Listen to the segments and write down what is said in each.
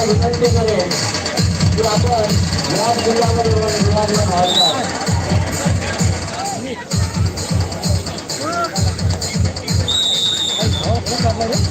सर्वांना विनंती करेन की आपण या जिल्ह्यामध्ये विभागला व्हायचा हे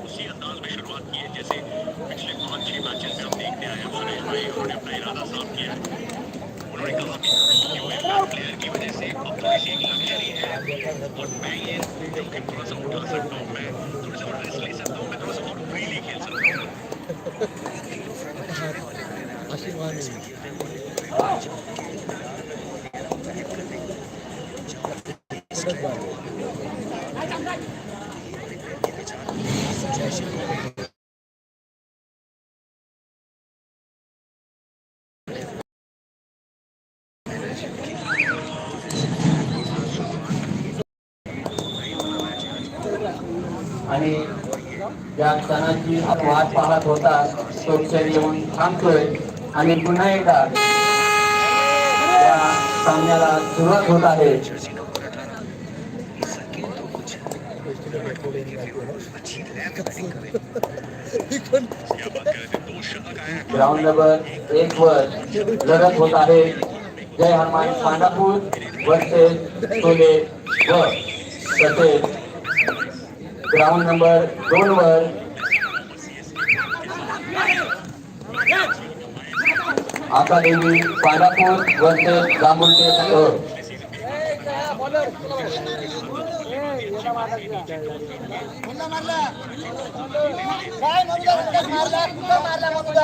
उसी अंदाज में शुरुआत की है जैसे पिछले पाँच छह मैचेस में हम देखते आए हैं उन्होंने अपना इरादा साफ़ किया है आशीर्वाद कहा कि कि वो इम्पैक्ट प्लेयर की वजह से अब थोड़ी सी एक लग्जरी है और मैं ये जोखिम थोड़ा सा उठा सकता हूँ मैं थोड़ा सा और रिस्क ले सकता हूँ मैं थोड़ा सा और फ्रीली खेल सकता हूँ अशी मान आहे. आणि ज्या क्षणाची वाट पाहत होता तो क्षण येऊन थांबतोय आणि पुन्हा एकदा सामन्याला सुरुवात होत आहे. ग्राउंड नंबर एक वर लढत होत आहे. जय हनुमान पांडापूर वर्सेस सोले व तसेच ग्राउंड नंबर दोन वर. आकादेवी पांडापूर वर्सेस जांभुलटे संघ काय म्हणून मारला कुठं मारला म्हणून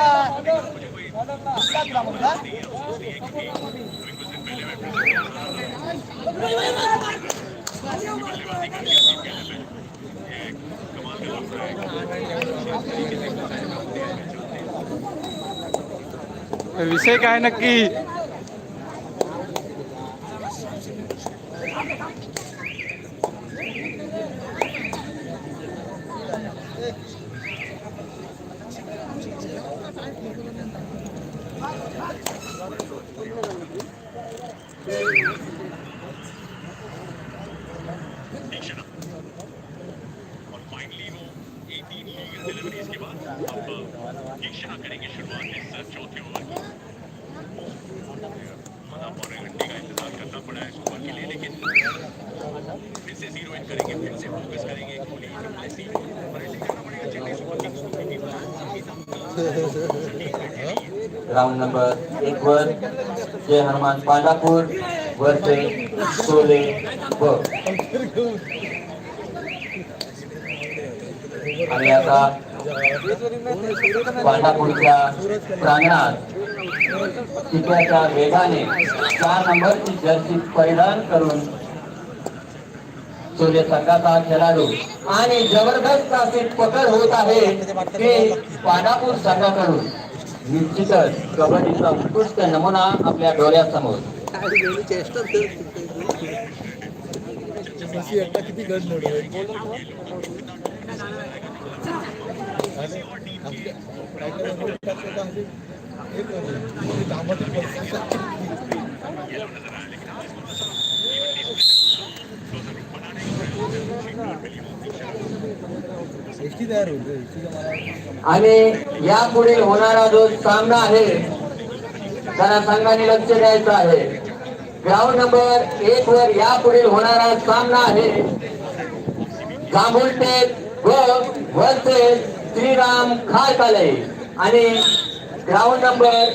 विषय काय नक्की? पड़ा के लिए लेकिन फिर से जीरो इन करेंगे फिर से फोकस करेंगे कोहली ऐसी और करना पड़ेगा चेन्नई सुपर किंग्स को क्योंकि ग्राउंड नंबर एक वर जय हनुमान पांडापुर वर्सेस सोले व आणि आता पांडापूरच्या प्रांगणात तिच्याच्या वेगाने चार नंबरची जर्सी परिधान करून सूर्यसंघाचा खेळाडू आणि जबरदस्त अशी पकड होत आहे ते पानापूर संघाकडून. निश्चितच कबड्डीचा उत्कृष्ट नमुना आपल्या डोळ्यासमोर. किती आणि आपल्या यापुढे होणारा जो सामना आहे त्याला संघाने लक्ष द्यायचं आहे. ग्राउंड नंबर एक वर यापुढे होणारा सामना आहे. जांभुलटेक व वर्सेस श्रीराम खारकाले आणि ग्राउंड नंबर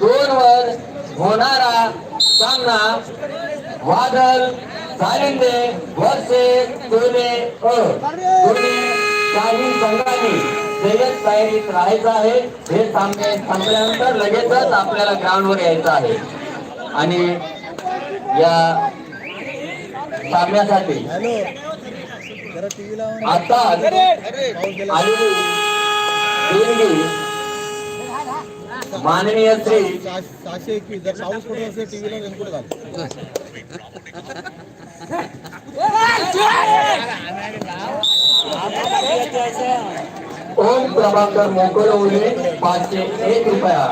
दोन वर होणारा सामना वादळ सालिंदे वर्सेस टोले अ. दोन्ही काही संघांनी जयत तयारीत राहायचं आहे. हे सामने संपल्यानंतर लगेचच आपल्याला ग्राउंडवर यायचं आहे. आणि या सामन्यासाठी आता आलेली माननीय श्री सहा- सहाशे एकवीस. जर पाऊस पडत असेल टीव्हीला रेनकोट घाल ओम प्रभाकर मोकळवले पाचशे एक रुपया.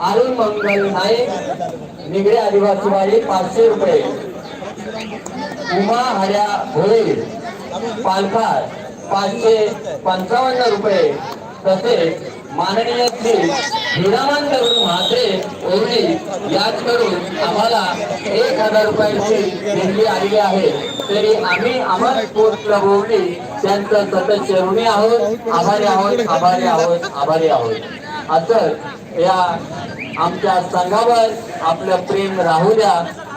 अरुण मंगल नाईक निगडे आदिवासी वाडी पाचशे रुपये. उमा हर्या भोळे पालघर पाचशे पंचावन्न रुपये. तसेच माननीय श्री हिरामन करून म्हात्रे ओरडी याचकडून आम्हाला एक हजार रुपयांची देणगी आलेली आहे. तरी आम्ही आम्हाला स्पोर्ट्स क्लब ओरडी त्यांचं सतत ऋणी आहोत. आभारी आहोत आभारी आहोत आभारी आहोत. असं या आमच्या संघावर आपलं प्रेम राहू द्या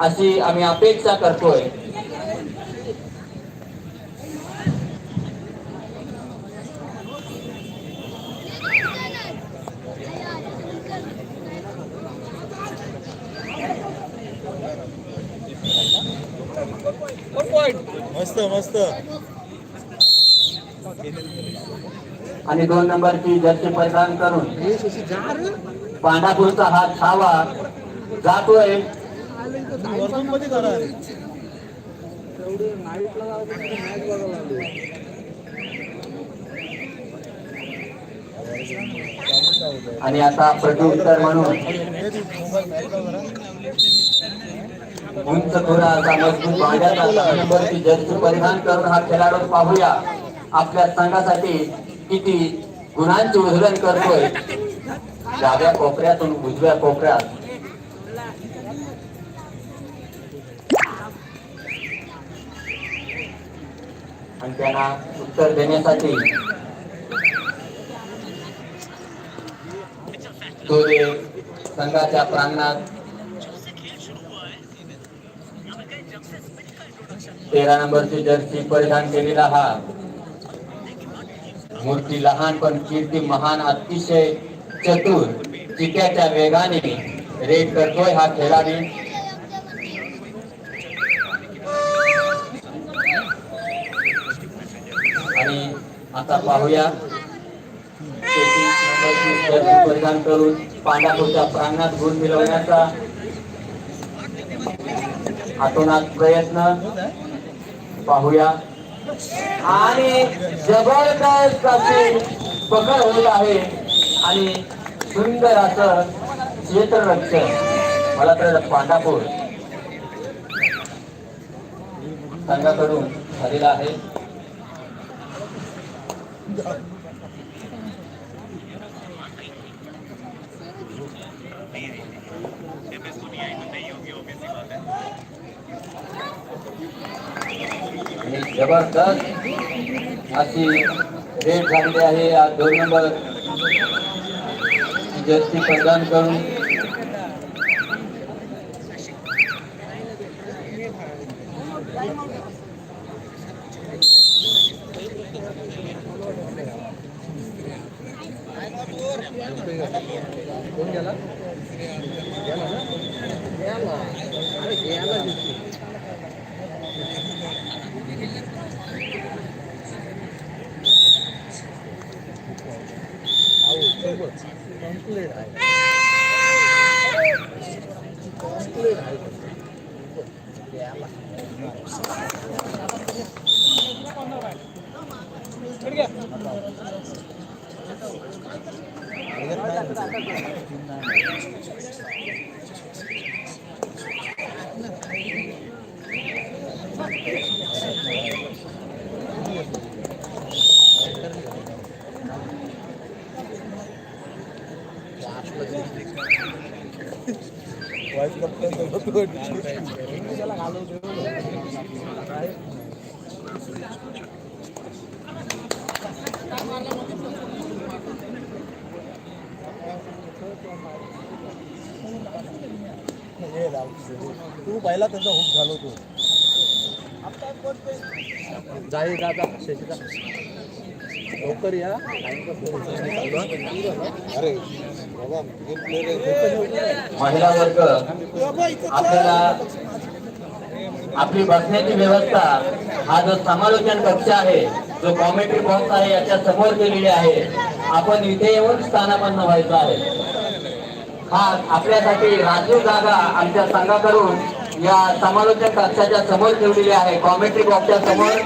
अशी आम्ही अपेक्षा करतोय. मस्त मस्त. आणि दोन नंबरची जर्सी परिधान करून पांढापूरचा हा छावा जातोय. आणि आता प्रत्युत्तर म्हणून उंच थोडा असा मजबूत भांड्याचा जर्सी परिधान करून हा खेळाडू पाहूया. आपल्या संघासाठी किती गुणांचे उधळण करतोय. डाव्या कोपऱ्यातून उजव्या कोपऱ्यात. आणि त्यांना उत्तर देण्यासाठी संघाच्या प्रांगणात तेरा नंबरची जर्सी परिधान केलेला हा. मूर्ती लहान पण कीर्ती महान अतिशय चतुर चित्याच्या वेगाने रेड करतोय हा खेळाडू. आणि आता पाहूया. परिधान करून पांढरापूरच्या प्रांगणात गुण मिळवण्याचा हातोनात प्रयत्न. पाहूया. आणि जबरदस्त अशी पकड होत आहे. आणि सुंदर असं क्षेत्ररक्षण मला तर पांढापूर संघाकडून झालेला आहे. जबरदस्त अशी रेट झालेली आहे. आज दोन नंबर जर्सी प्रदान करून कंप्लीट आहे वाईस तू पहिला त्यांचा हुक झालो तू जाई दादा शेतीचा लवकर या अरे महिला वर्ग आपल्याला आपली बसण्याची व्यवस्था हा जो समालोचन कक्ष आहे जो कॉमेंट्री बॉक्स आहे याच्या समोर केलेली आहे. आपण इथे येऊन स्थानापन्न व्हायचं आहे. हा आपल्यासाठी राजू जागा आमच्या संघाकडून या समालोचन कक्षाच्या समोर ठेवलेली आहे. कॉमेंट्री बॉक्सच्या समोर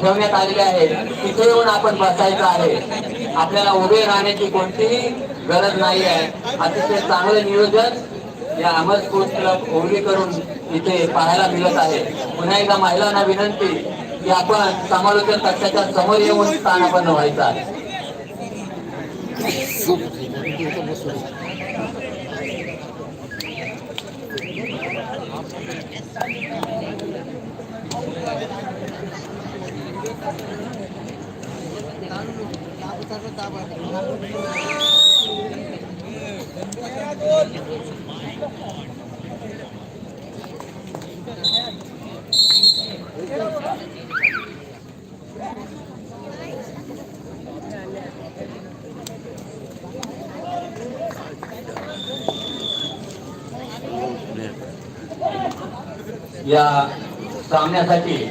ठेवण्यात आलेली आहे. तिथे येऊन आपण बसायचं आहे. आपल्याला उभे राहण्याची कोणतीही गरज नाही आहे. अतिशय चांगलं नियोजन या अमर स्पोर्ट्स क्लब ओवली करून इथे पाहायला मिळत आहे. पुन्हा एकदा महिलांना विनंती की आपण समालोचन कक्षाच्या समोर येऊन स्थानापन्न व्हायचं आहे. Yeah. या सामन्यासाठी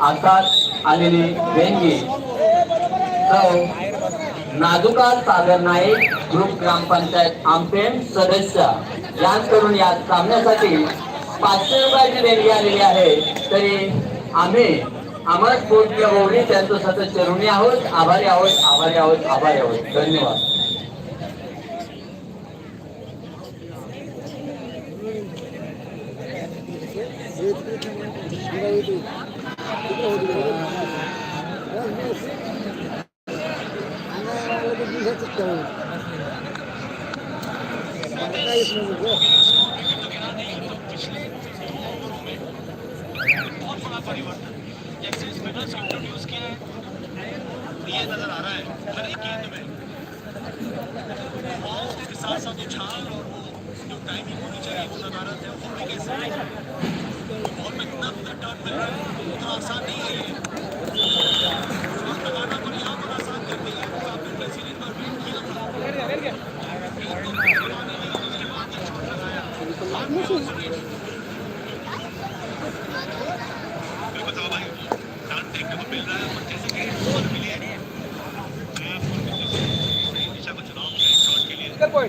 आताच आलेली देणगी सौ नाजुका सागर नाईक ग्रुप ग्रामपंचायत आमपेन सदस्य. यांकडून या सामन्यासाठी पाचशे रुपयाची देणगी आलेली आहे. तरी आम्ही अमर स्पोर्ट क्लब त्यांचं सदस्य ऋणी आहोत. आभारी आहोत आभारी आहोत आभारी आहोत. धन्यवाद. इंट्रोड्यूस किए हैं ये नज़र आ रहा है हर एक गेंद में बॉल के साथ साथ उछाल और वो जो टाइमिंग होनी चाहिए वो नदारत है वो भी बॉल में इतना टर्न आसान नहीं है होगा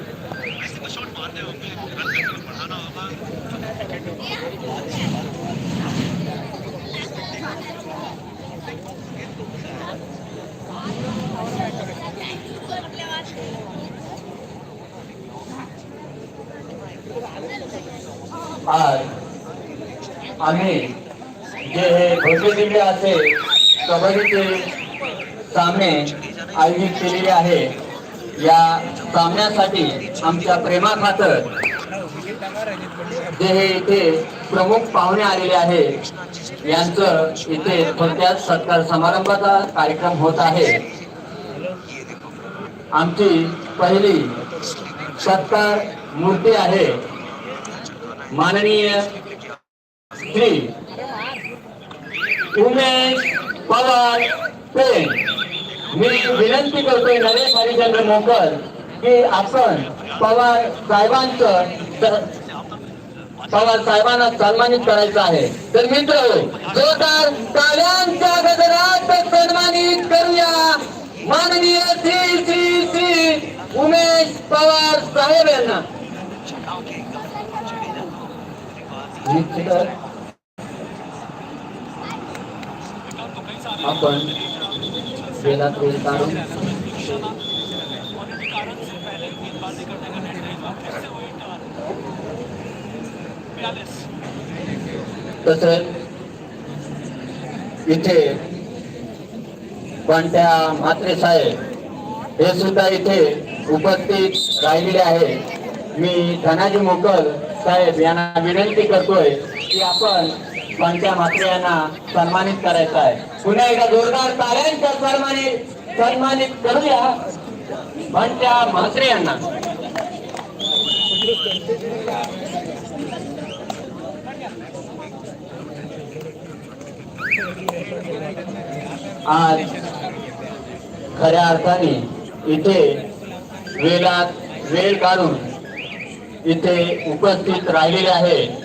आज आम्ही जे हे भव्यदिव्य असे कबड्डीचे सामने आयोजित केलेले आहे या सामन्यासाठी आमच्या प्रेमाखातर जे हे इथे प्रमुख पाहुणे आलेले आहे यांचं इथे थोडक्यात सत्कार समारंभाचा कार्यक्रम होत आहे. आमची पहिली सत्कार मूर्ती आहे माननीय श्री उमेश पवार पेन मी विनंती करतोय नरेश हरिचंद्र मोकर की आपण पवार साहेबांचं पवार साहेबांना सन्मानित करायचं आहे. तर मित्र जोरदार टाळ्यांच्या गजरात सन्मानित करूया. माननीय श्री श्री श्री उमेश पवार साहेब यांना आपण गेला तोल काढून तसंच इथे कोणत्या म्हात्रे साहेब हे सुद्धा इथे उपस्थित राहिलेले आहे मी धनाजी मोकल साहेब यांना विनंती करतोय की आपण पंचा म्हात्रे यांना सन्मानित करायचं आहे. पुन्हा एकदा जोरदार टाळ्यांच्या सन्मानित सन्मानित करूया. पंचा म्हात्रे यांना आज खऱ्या अर्थाने इथे वेळात वेळ काढून इथे उपस्थित राहिलेले आहे.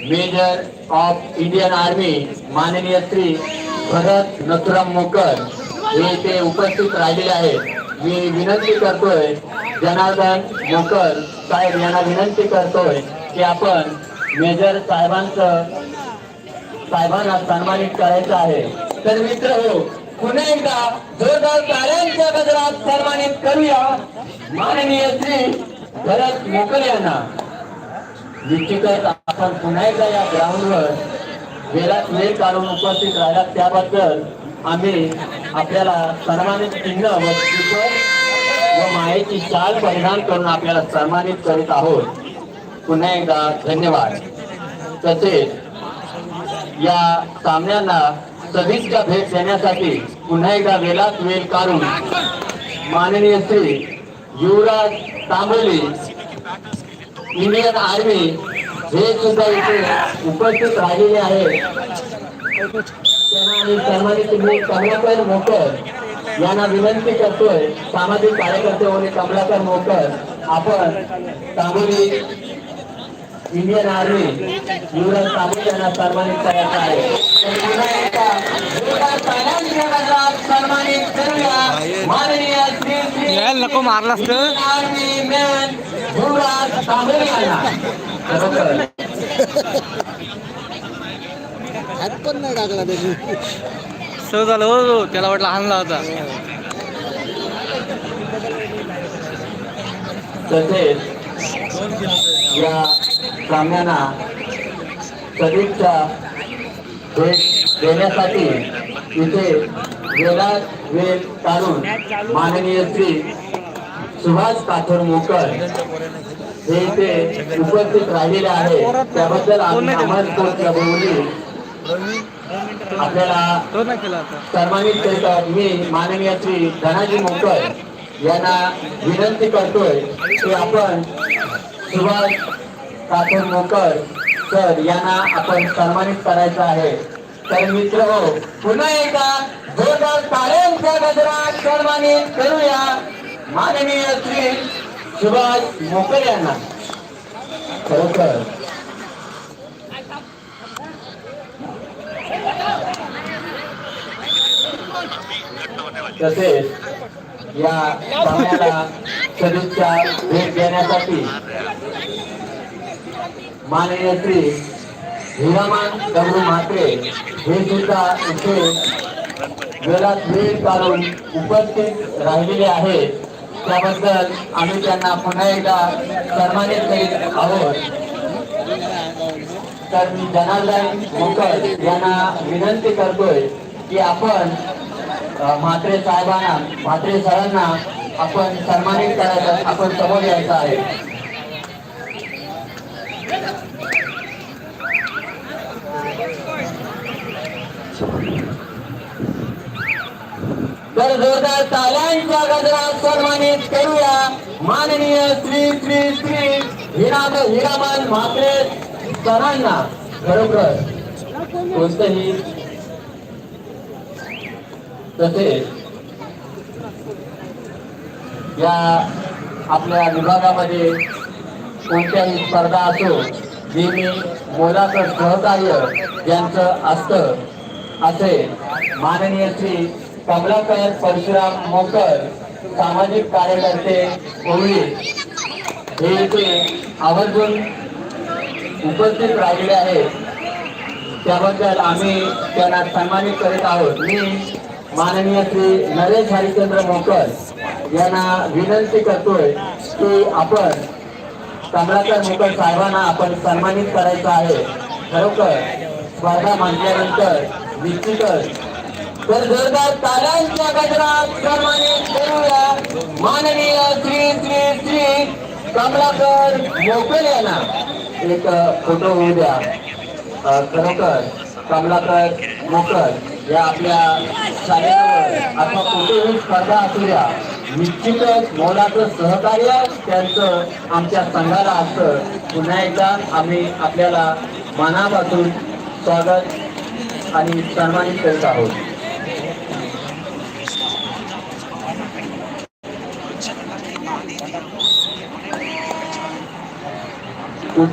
मेजर ऑफ इंडियन आर्मी माननीय श्री भरत नथुराम मोकर हे इथे उपस्थित राहिलेले आहेत. मी विनंती करतोय जनार्दन मोकर साहेब यांना विनंती करतोय की आपण मेजर साहेबांचं साहेबांना सन्मानित करायचं आहे. तर मित्र हो पुन्हा एकदा जोरदार ताऱ्यांच्या गजरात सन्मानित करूया माननीय श्री भरत मोकर यांना. निश्चितच आपण पुन्हा एकदा या ग्राउंडवर वेळात वेळ काढून उपस्थित राहिला त्याबद्दल आम्ही आपल्याला सन्मानित चिन्ह व व मायेची चाल परिधान करून आपल्याला सन्मानित करीत आहोत. पुन्हा एकदा धन्यवाद. तसेच या सामन्यांना सदिच्छा भेट देण्यासाठी पुन्हा एकदा वेळात वेळ काढून माननीय श्री युवराज तांबोली इंडियन आर्मी हे सुद्धा इथे उपस्थित राहिलेले आहे त्यांना आम्ही सन्मानित मी कमलाकर मोकर यांना विनंती करतोय सामाजिक कार्यकर्ते होणे कमलाकर मोकर आपण तांबोली इंडियन आर्मी युवराज तांबोली यांना सन्मानित करायचं आहे. यायला नको यांना. खरोखर हात पण नाही टाकला त्यांनी सहज झालं हो त्याला वाटलं हाणला होता. तसेच या सामन्यांना सदिच्छा भेट देण्यासाठी इथे वेळात वेळ काढून माननीय श्री सुभाष काठोर मोकर हे इथे उपस्थित राहिलेले आहे. त्याबद्दल आम्ही आपल्याला सन्मानित करतात मी माननीय श्री धनाजी मोकर यांना विनंती करतोय की आपण सुभाष काठोर मोकर सर यांना आपण सन्मानित करायचं आहे. तर मित्र हो पुन्हा एकदा जोरदार टाळ्यांच्या गजरात सन्मानित करूया माननीय श्री सुभाष मोकर यांना. खरोखर. तसेच या सामन्याला सदिच्छा भेट देण्यासाठी माननीय श्री हिरामान दगडू म्हात्रे हे सुद्धा इथे वेळात वेळ काढून उपस्थित राहिलेले आहेत. त्याबद्दल आम्ही त्यांना पुन्हा एकदा सन्मानित करीत आहोत. तर मी जनार्दन मोकर यांना विनंती करतोय की आपण म्हात्रे साहेबांना म्हात्रे सरांना आपण सन्मानित करायचं आपण समोर यायचं आहे. तर जोरदार ताल्यांच्या गजरात सन्मानित करूया. माननीय श्री श्री श्री हिराम हिरामन म्हात्रे सरांना खरोखर कोणतंही तसेच या आपल्या विभागामध्ये कोणत्याही स्पर्धा असो नेहमी मोलाचं सहकार्य यांचं असतं असे माननीय श्री कमलाकर परशुराम मोकर सामाजिक कार्यकर्ते कोळी हे इथे आवर्जून उपस्थित राहिलेले आहेत. त्याबद्दल आम्ही त्यांना सन्मानित करीत आहोत. मी माननीय श्री नरेश हरिचंद्र मोकर यांना विनंती करतोय की आपण कमलाकर मोकर साहेबांना आपण सन्मानित करायचं आहे. खरोखर स्पर्धा म्हटल्यानंतर निश्चितच तर जोरदार तालांच्या गजरात सन्मानित करूया. माननीय श्री श्री श्री कमलाकर मोकल यांना एक फोटो होऊ द्या. खरोखर कमलाकर मोकल या आपल्या शाळेवर आता कुठेही स्पर्धा असू द्या. निश्चितच मोलाचं सहकार्य त्यांचं आमच्या संघाला असतं. पुन्हा एकदा आम्ही आपल्याला मनापासून स्वागत आणि सन्मानित करत आहोत. ग्रुप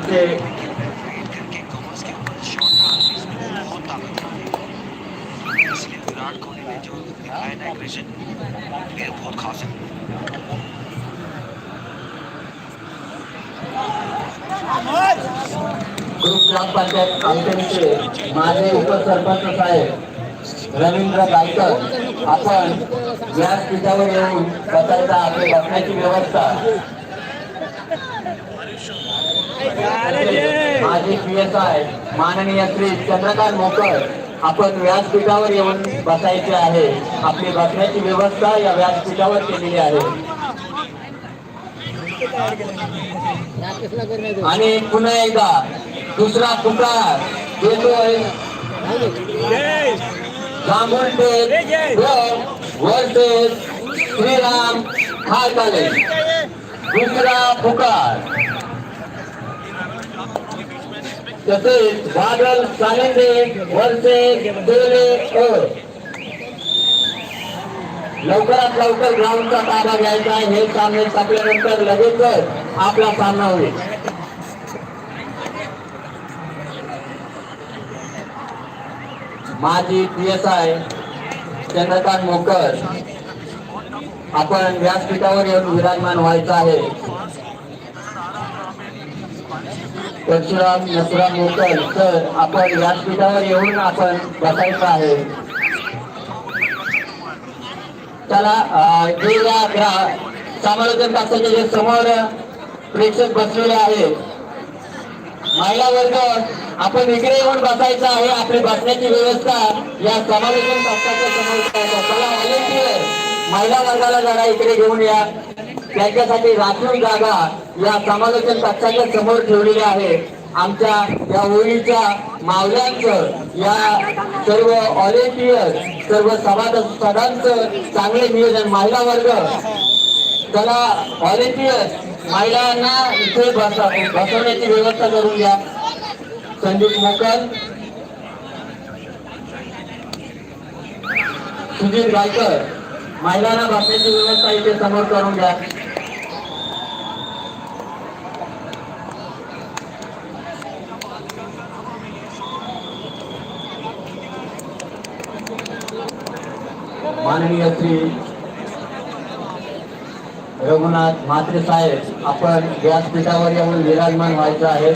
ग्रामपंचायत आमचे माझे उपसरपंच साहेब रवींद्र गायकर आपण या पीठावर येऊन स्वतःचा आपली बसण्याची व्यवस्था. माझे पीएसआय माननीय श्री चंद्रकांत मोकर. आपण व्यासपीठावर येऊन बसायचे आहे. आपली बसण्याची व्यवस्था या व्यासपीठावर केलेली आहे. आणि पुन्हा एकदा दुसरा पुकार देतोय जांभूळपेठ वर्सेस श्रीराम खारकाले दुसरा पुकार. तसेच बादल सानंदे वर्सेस डोले अ. लवकरात लवकर ग्राउंडचा ताबा घ्यायचा हे सामने टाकल्यानंतर लगेचच आपला सामना होईल. माजी P S I Chandrakant Mokar. आपण व्यासपीठावर येऊन विराजमान व्हायचं आहे. परशुराम नसराम मोकर सर आपण व्यासपीठावर येऊन आपण बसायचं आहे. त्याला जे या ग्रा- समालोचन कक्षाच्या जे समोर प्रेक्षक बसलेले आहेत. महिला वर्ग आपण इकडे येऊन बसायचं आहे. आपली बसण्याची व्यवस्था या समालोचन कक्षाच्या समोर महिला वर्गाला जरा इकडे घेऊन या. त्यांच्यासाठी राखीव जागा या समालोचन कक्षाच्या समोर ठेवलेल्या आहे. आमच्या या होळीच्या मावल्यांचं या सर्व ऑलिम्पियन सर्व सभासदांचं चांगले नियोजन महिला वर्ग. त्याला ऑलिम्पियन महिलांना इथे बसा बसवण्याची व्यवस्था करून घ्या संदीप मोकल. सुधीर गायकर महिलांना बसण्याची व्यवस्था इथे समोर करून द्या. माननीय श्री रघुनाथ म्हात्रे साहेब आपण व्यासपीठावर येऊन विराजमान व्हायचं आहे.